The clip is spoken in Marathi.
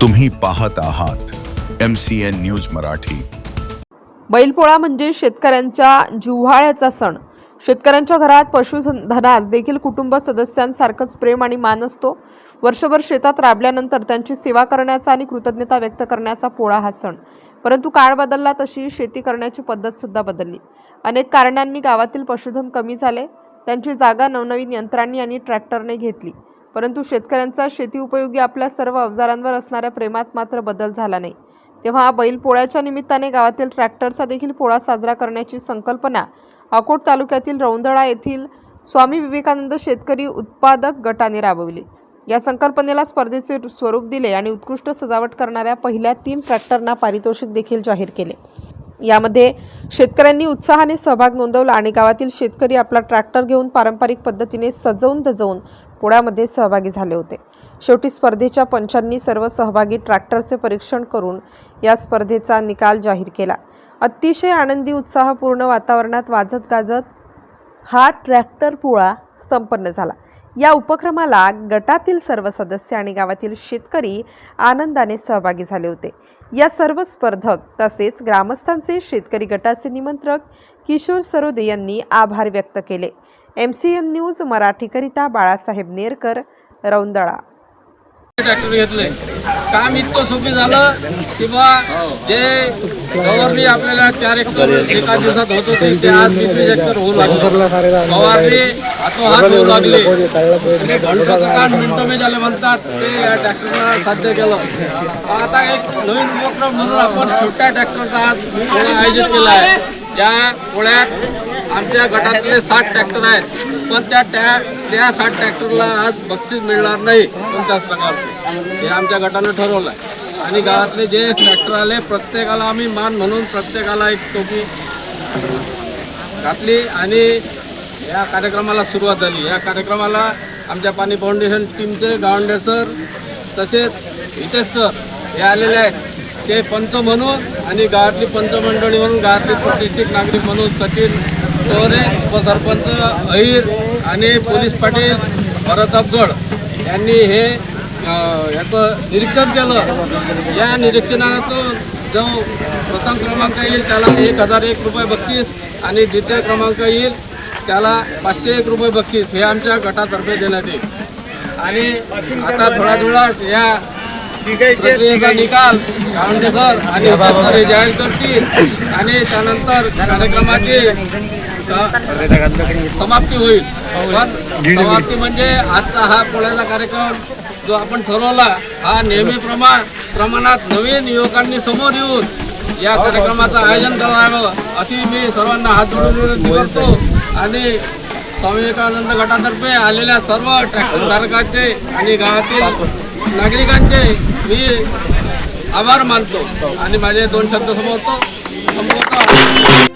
तुम्ही पाहत आहात M C N news Marathi. Bailpola म्हणजे शेतकऱ्यांच्या जिव्हाळ्याचा सण. शेतकऱ्यांच्या घरात पशुधनास देखील कुटुंब सदस्यांसारखंच प्रेम आणि मान असतो. वर्षभर शेतात राबल्यानंतर त्यांची सेवा करण्याचा आणि कृतज्ञता व्यक्त करण्याचा पोळा हा सण. परंतु काळ बदलला तशी शेती करण्याची पद्धतसुद्धा बदलली. अनेक कारणांनी गावातील पशुधन कमी झाले. त्यांची जागा नवनवीन यंत्रांनी आणि ट्रॅक्टरने घेतली. परंतु शेतकऱ्यांचा शेती उपयोगी आपल्या सर्व अवजारांवर असणाऱ्या प्रेमात मात्र बदल झाला नाही. तेव्हा बैल पोळ्याच्या निमित्ताने गावातील ट्रॅक्टरचा देखील पोळा साजरा करण्याची संकल्पना अकोट तालुक्यातील रौंदळा येथील स्वामी विवेकानंद शेतकरी उत्पादक गटाने राबविली. या संकल्पनेला स्पर्धेचे स्वरूप दिले आणि उत्कृष्ट सजावट करणाऱ्या पहिल्या तीन ट्रॅक्टरना पारितोषिक देखील जाहीर केले. यामध्ये शेतकऱ्यांनी उत्साहाने सहभाग नोंदवला आणि गावातील शेतकरी आपला ट्रॅक्टर घेऊन पारंपरिक पद्धतीने सजवून धजवून पोळ्यामध्ये सहभागी झाले होते. शेवटी स्पर्धेच्या पंचांनी सर्व सहभागी ट्रॅक्टरचे परीक्षण करून या स्पर्धेचा निकाल जाहीर केला. अतिशय आनंदी उत्साहपूर्ण वातावरणात वाजत गाजत हा ट्रॅक्टर पोळा संपन्न झाला. या उपक्रमाला गटातील सर्व सदस्य आणि गावातील शेतकरी आनंदाने सहभागी झाले होते. या सर्व स्पर्धक तसेच ग्रामस्थांचे शेतकरी गटाचे निमंत्रक किशोर सरोदे यांनी आभार व्यक्त केले. एम सी एन न्यूज मराठीकरिता बाळासाहेब नेरकर रौंदळा. ट्रॅक्टर घेतले. काम इतकं सोपी झालं की जे फवारणी आपल्याला चार एकर एका दिवसात होत होते ते आज वीस वीस एकर होऊ लागले. फवारणी हातोहात होऊ लागले. आणि घंटाचं काम मिनिटं मी झाले म्हणतात ते या ट्रॅक्टरला साध्य केलं. आता एक नवीन उपक्रम म्हणून आपण छोट्या ट्रॅक्टरचा आज आयोजित केला आहे. या पोळ्यात आमच्या गटातले साठ ट्रॅक्टर आहेत. पण त्या टॅ त्या साठ ट्रॅक्टरला आज बक्षीस मिळणार नाही कोणत्याच प्रकारचं. हे आमच्या गटानं ठरवलं आहे. आणि गावातले जे ट्रॅक्टर आले प्रत्येकाला आम्ही मान म्हणून प्रत्येकाला एक टोपी घातली आणि या कार्यक्रमाला सुरुवात झाली. या कार्यक्रमाला आमच्या पाणी फाउंडेशन टीमचे गावंडे सर तसेच हितेश सर हे आलेले आहेत. ते पंच म्हणून आणि गावातली पंचमंडळी म्हणून गावातली प्रतिष्ठित नागरिक म्हणून सचिन चोरे उपसरपंच अहिर आणि पोलीस पाटील भरत अफगड यांनी हे याचं निरीक्षण केलं. या निरीक्षणातून जो प्रथम क्रमांक येईल त्याला एक हजार एक रुपये बक्षीस आणि द्वितीय क्रमांक येईल त्याला पाचशे एक रुपये बक्षीस हे आमच्या गटातर्फे देण्यात येईल. आणि आता थोडा थोडाच या प्रक्रियेचा निकाल गावंडे सर आणि सर हे जाहीर करतील. आणि त्यानंतर कार्यक्रमाची समाप्ती होईल. पण समाप्ती म्हणजे आजचा हा पोळ्याचा कार्यक्रम जो आपण ठरवला हा नेहमी प्रमा प्रमाणात नवीन युवकांनी समोर येऊन या कार्यक्रमाचं आयोजन करावं अशी मी सर्वांना हात जोडून विनंती करतो. आणि स्वामी विवेकानंद गटातर्फे आलेल्या सर्व ट्रॅक्टर धारकांचे आणि गावातील नागरिकांचे मी आभार मानतो. आणि माझे दोन शब्द समोरतो संपवतो.